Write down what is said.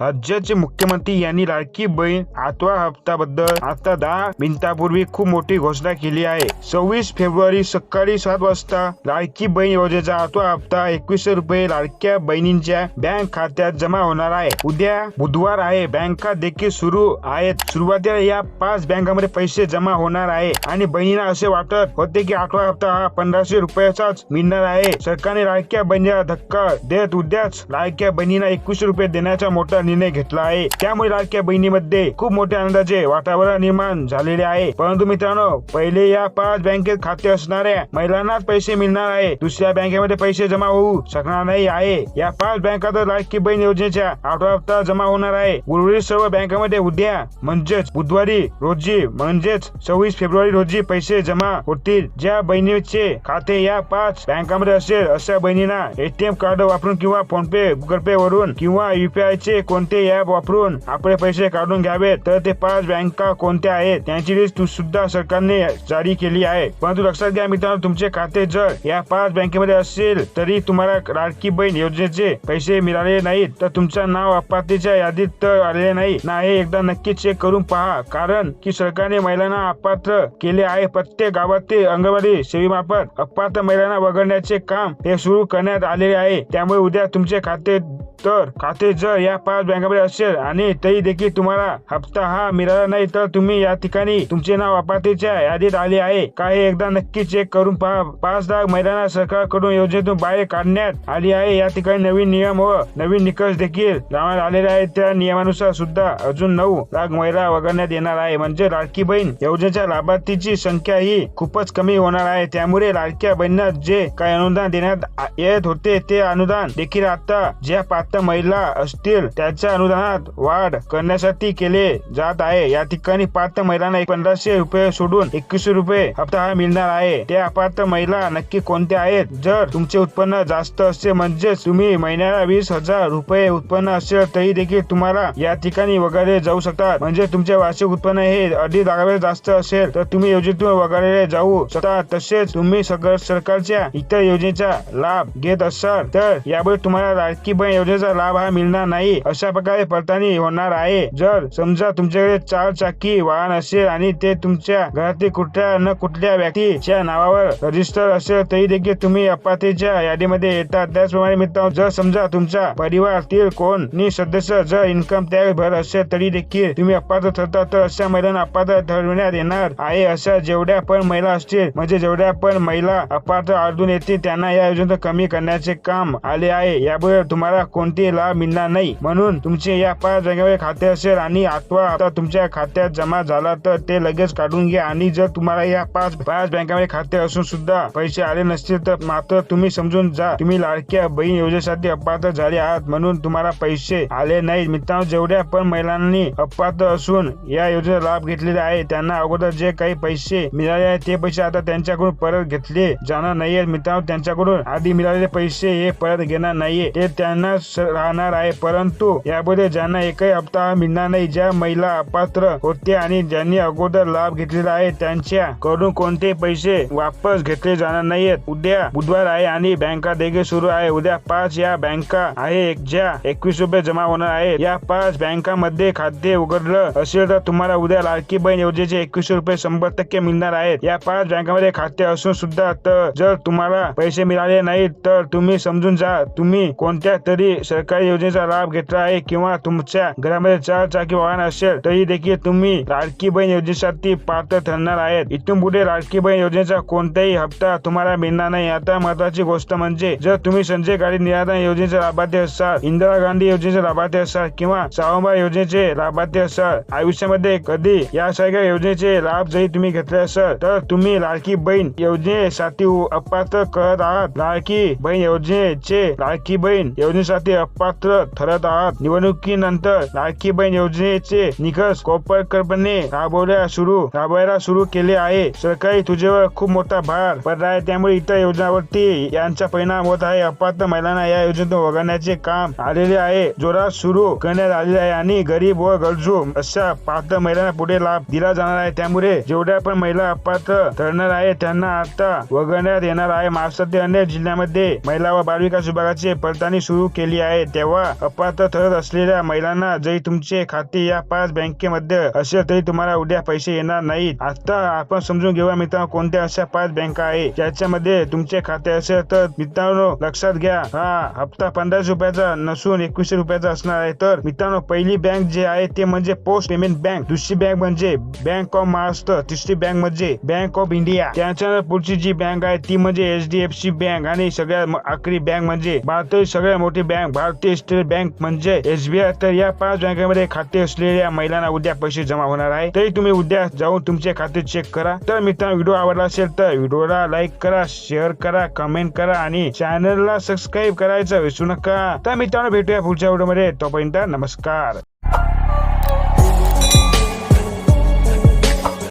राज्याचे मुख्यमंत्री यांनी लाडकी बहीण आठवा हप्ताबद्दल आता दहा मिनिटापूर्वी खूप मोठी घोषणा केली आहे. सव्वीस फेब्रुवारी सकाळी सात वाजता लाडकी बहीण योजनेचा आठवा हप्ता एकवीसशे रुपये लाडक्या बहिणींच्या बँक खात्यात जमा होणार आहे. उद्या बुधवार आहे. बँका देखील सुरू आहेत. सुरुवातीला या पाच बँकांमध्ये पैसे जमा होणार आहे. आणि बहिणींना असे वाटत होते की आठवा हप्ता हा पंधराशे रुपयाचाच मिळणार आहे. सरकारने लाडक्या बहिणीला धक्का देत उद्याच लाडक्या बहिणींना एकवीसशे रुपये देण्याचा मोठा निर्णय घेतला आहे. त्यामुळे लाडक्या बहिणीमध्ये खूप मोठ्या आनंदाचे वातावरण निर्माण झालेले आहे. परंतु मित्रांनो पहिले या पाच बँकेत खाते असणाऱ्या महिलांनाच पैसे मिळणार आहे. दुसऱ्या बँकेमध्ये पैसे जमा होऊ शकणार नाही आहे. या पाच बँकात लाडकी बहीण योजनेच्या आठवा हप्ता जमा होणार आहे. उर्वरित सर्व बँकांमध्ये उद्या म्हणजेच बुधवारी रोजी म्हणजेच सव्वीस फेब्रुवारी रोजी पैसे जमा होतील. ज्या बहिणीचे खाते या पाच बँकांमध्ये असेल अशा बहिणींना एटीएम कार्ड वापरून किंवा फोन पे गुगल पे वरून किंवा युपीआय चे कोणते ॲप वापरून आपले पैसे काढून घ्यावेत तर ते पाच बँका कोणत्या आहेत त्यांची लिस्ट सुद्धा सरकारने जारी केली आहे. परंतु लक्षात घ्या मित्रांनो तुमचे खाते जर या पाच बँकेमध्ये असेल तरी तुम्हाला लाडकी बहीण योजनेचे पैसे मिळाले नाहीत तर तुमचं नाव अपात्रतेच्या यादीत तर आलेले नाही. ना हे एकदा नक्की चेक करून पहा कारण की सरकारने महिलांना अपात्र केले आहे. प्रत्येक गावातील अंगणवाडी सेवेमार्फत अपात्र महिलांना वगळण्याचे काम हे सुरू करण्यात आलेले आहे. त्यामुळे उद्या तुमचे खाते तर खाते जर या पाच बँकामध्ये असेल आणि तरी देखील तुम्हाला हप्ता हा मिळाला नाही तर तुम्ही या ठिकाणी तुमचे नाव अपात्रीच्या यादीत आले आहे. का हे एकदा नक्की चेक करून पहा. पाच लाख महिलांना सरकारकडून योजनेतून बाहेर काढण्यात आली आहे. या ठिकाणी नवीन नियम व नवीन निकष देखील लावण्यात आलेले आहेत. त्या नियमानुसार सुद्धा अजून नऊ लाख महिला वगळण्यात येणार आहे. म्हणजे लाडकी बहीण योजनेच्या लाभार्थीची संख्या ही खूपच कमी होणार आहे. त्यामुळे लाडक्या बहिणींना जे काही अनुदान देण्यात येत होते ते अनुदान देखील आता ज्या पात्र महिला असतील त्याच्या अनुदानात वाढ करण्यासाठी केले जात आहे. या ठिकाणी पात्र महिलांना पंधराशे रुपये सोडून एकवीसशे रुपये हप्ता मिळणार आहे. त्या पात्र महिला नक्की कोणत्या आहेत? जर तुमचे उत्पन्न जास्त असेल म्हणजेच तुम्ही महिन्याला वीस हजार रुपये उत्पन्न असेल तरी देखील तुम्हाला या ठिकाणी वगळले जाऊ शकतात. म्हणजे तुमचे वार्षिक उत्पन्न हे अडीच लाखापेक्षा जास्त असेल तर तुम्ही योजनेतून वगळले जाऊ शकता. तसेच तुम्ही सगळं सरकारच्या इतर योजनेचा लाभ घेत असाल तर यामुळे तुम्हाला लाडकी बहीण योजनेचा लाभ हा मिळणार नाही. अशा प्रकारे पडताळणी होणार आहे. जर समजा तुमच्याकडे चार चाकी वाहन असेल आणि ते तुमच्या घरातील कुठल्या न कुठल्या व्यक्तीच्या नावावर रजिस्टर असेल तरी देखील तुम्ही अपातीच्या यादीमध्ये येतात. त्याचप्रमाणे मित्रांनो जर समजा तुमच्या परिवारातील कोणी सदस्य जर इन्कम टॅक्स भर असेल तरी देखील तुम्ही अपात्र ठरता. तर अशा महिलांना अपात्र ठरविण्यात येणार आहे. अशा जेवढ्या पण महिला असतील म्हणजे जेवढ्या पण महिला अपात्र आढळून येतील त्यांना या योजनेत कमी करण्याचे काम आले आहे. यामुळे तुम्हाला कोण कोणते लाभ मिळणार नाही. म्हणून तुमचे या पाच बँकेमध्ये खाते असेल आणि आठवा आता तुमच्या खात्यात जमा झाला तर ते लगेच काढून घ्या. आणि जर तुम्हाला या पाच पाच बँकामध्ये खाते असून सुद्धा पैसे आले नसतील तर मात्र तुम्ही समजून जा. तुम्ही लाडक्या बहीण योजनेसाठी अपात्र झाले आहात म्हणून तुम्हाला पैसे आले नाहीत. मित्रांनो जेवढ्या पण महिलांनी अपात्र असून या योजनेचा लाभ घेतलेला आहे त्यांना अगोदर जे काही पैसे मिळाले आहेत ते पैसे आता त्यांच्याकडून परत घेतले जाणार नाहीये मित्रांनो त्यांच्याकडून आधी मिळालेले पैसे हे परत घेणार नाहीये ते त्यांना राहणार आहे. परंतु यापुढे ज्यांना एकही हप्ता मिळणार नाही ज्या महिला अपात्र होत्या आणि ज्यांनी अगोदर लाभ घेतलेला आहे त्यांच्या कडून कोणते पैसे वापस घेतले जाणार नाहीयेत उद्या बुधवार आहे आणि बँका देखील सुरू आहे. उद्या पाच या बँका आहे ज्या एकवीस रुपये जमा होणार आहे या पाच बँकांमध्ये खाते उघडलं असेल तर तुम्हाला उद्या लाडकी बहीण योजनेचे एकवीसशे रुपये शंभर टक्के मिळणार आहेत. या पाच बँकांमध्ये खाते असून सुद्धा तर जर तुम्हाला पैसे मिळाले नाहीत तर तुम्ही समजून जा. तुम्ही कोणत्या तरी सरकारी योजनेचा लाभ घेतला आहे किंवा तुमच्या घरामध्ये चार चाकी वाहन असेल तरी देखील तुम्ही लाडकी बहीण योजनेसाठी पात्र ठरणार आहेत. इथून पुढे लाडकी बहीण योजनेचा कोणताही हप्ता तुम्हाला मिळणार नाही. आता महत्वाची गोष्ट म्हणजे जर तुम्ही संजय गाडी निराधार योजनेचे लाभार्थी असाल इंदिरा गांधी योजनेचे लाभार्थी असाल किंवा सावंबा योजनेचे लाभार्थी असाल आयुष्यामध्ये कधी यासारख्या योजनेचे लाभ जरी तुम्ही घेतले असाल तर तुम्ही लाडकी बहीण योजनेसाठी अपात्र करत आहात. लाडकी बहीण योजनेचे लाडकी बहीण योजनेसाठी अपात्र ठरत आहात निवडणुकीनंतर लाडकी बहीण योजनेचे निकष कोपरकरपणे राबवल्या सुरू राबवायला सुरू केले आहे. सरकारी तुझ्यावर खूप मोठा भार पडला आहे. त्यामुळे इतर योजनावरती यांचा परिणाम होत आहे. अपात्र महिलांना या योजनेतून वगळण्याचे काम आलेले आहे. जोरात सुरू करण्यात आलेले आहे आणि गरीब व गरजू अशा पात्र महिलांना पुढे लाभ दिला जाणार आहे. त्यामुळे जेवढ्या पण महिला अपात्र ठरणार आहे त्यांना आता वगळण्यात येणार आहे. महाराष्ट्रातील अनेक जिल्ह्यामध्ये महिला व बालविकास विभागाची पडताळणी सुरू केली आहे आहे तेव्हा अपात्र ठरत असलेल्या महिलांना जरी तुमचे खाते या पाच बँकेमध्ये असेल तरी तुम्हाला उद्या पैसे येणार नाहीत. आता आपण समजून घेऊया मित्रांनो कोणत्या अशा पाच बँका आहे ज्याच्यामध्ये तुमचे खाते असेल तर मित्रांनो लक्षात घ्या. हा हप्ता पंधराशे रुपयाचा नसून एकवीसशे रुपयाचा असणार आहे. तर मित्रांनो पहिली बँक जे आहे ते म्हणजे पोस्ट पेमेंट बँक. दुसरी बँक म्हणजे बँक ऑफ महाराष्ट्र. तिसरी बँक म्हणजे बँक ऑफ इंडिया. त्याच्यानंतर पुढची जी बँक आहे ती म्हणजे H D F C bank. आणि सगळ्यात आखरी बँक म्हणजे भारतातील सगळ्यात मोठी बँक भारतीय स्टेट बँक म्हणजे एसबीआय तर या पाच बँकेमध्ये खाते असलेल्या महिलांना उद्या पैसे जमा होणार आहे. तरी तुम्ही उद्या जाऊन तुमचे खाते चेक करा. तर मित्रांनो व्हिडिओ आवडला असेल तर व्हिडिओला लाईक करा शेअर करा कमेंट करा आणि चॅनलला सबस्क्राईब करायचं विसरू नका. तर मित्रांनो भेटूया पुढच्या व्हिडिओमध्ये तोपर्यंत नमस्कार.